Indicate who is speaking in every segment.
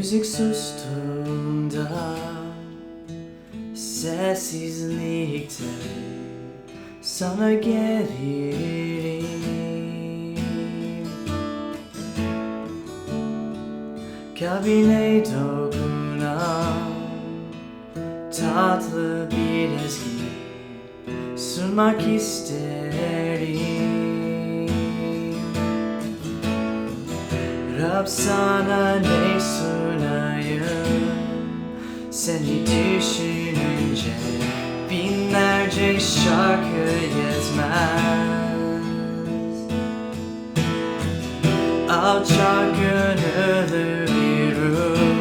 Speaker 1: Müzik sustuğunda Sessizlikte Sana gelirim. Kalbine dokunan Tatlı bir ezgi Sunmak isterim Rab sana ne sunayım? Seni düşününce Binlerce şarkı yetmez. Alçak gönüllü bir ruh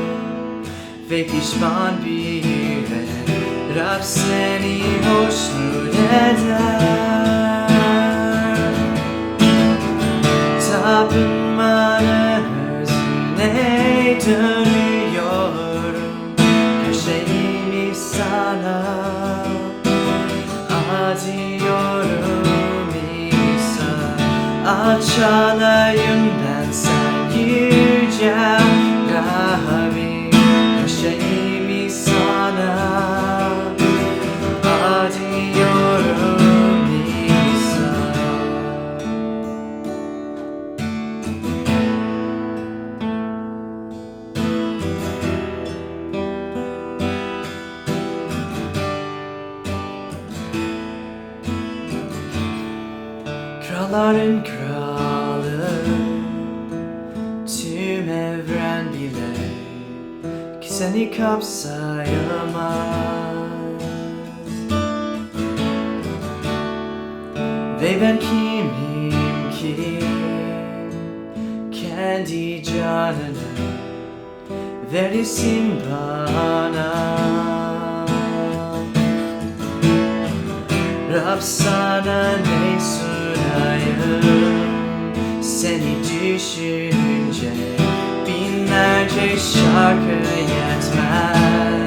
Speaker 1: Ve pişman bir yürek Rab seni hoşnut eder sana. Adıyorum İsa Alçalayım ben Kralların kralı Tüm evren bile Ki seni kapsayamaz. Ve ben kimim ki Kendi canını Verirsin bana? Rab sana ne sunayım Seni düşününce Binlerce şarkı yetmez.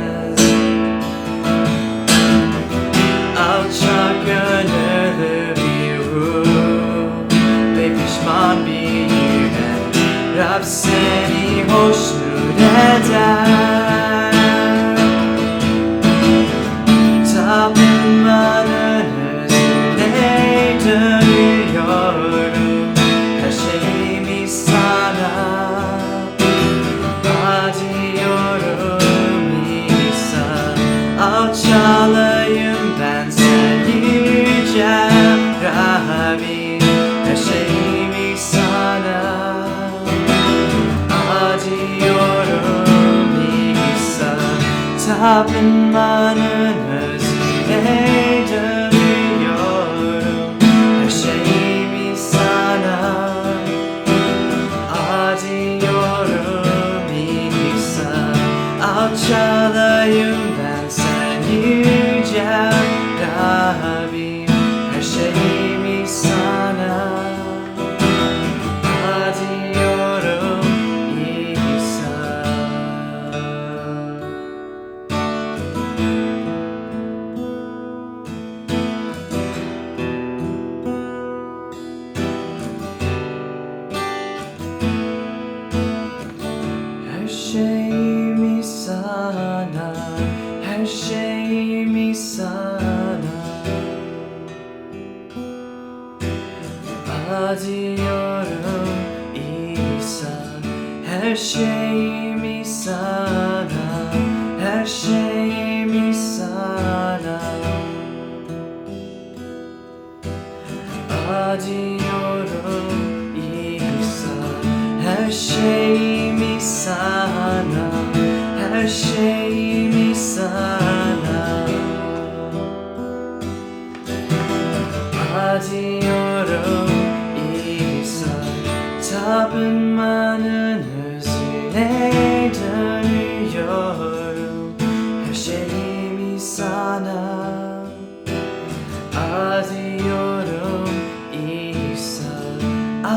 Speaker 1: Alçak gönüllü bir ruh Ve pişman bir yürek Rab seni hoşnut eder Tapınmanın özüne dönüyorum Her şeyimi sana. Adıyorum İsa Alçalayım ben sen yüce her şeyimi sana. Adıyorum İsa Her şeyimi sana, her şeyimi sana. Adıyorum İsa Her şeyimi sana. Her şeyimi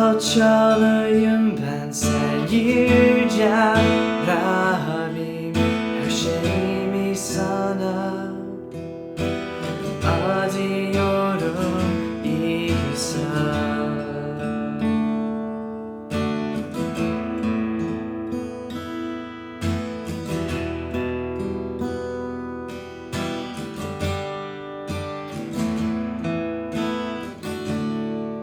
Speaker 1: İsa Alçalayım ben sen yüce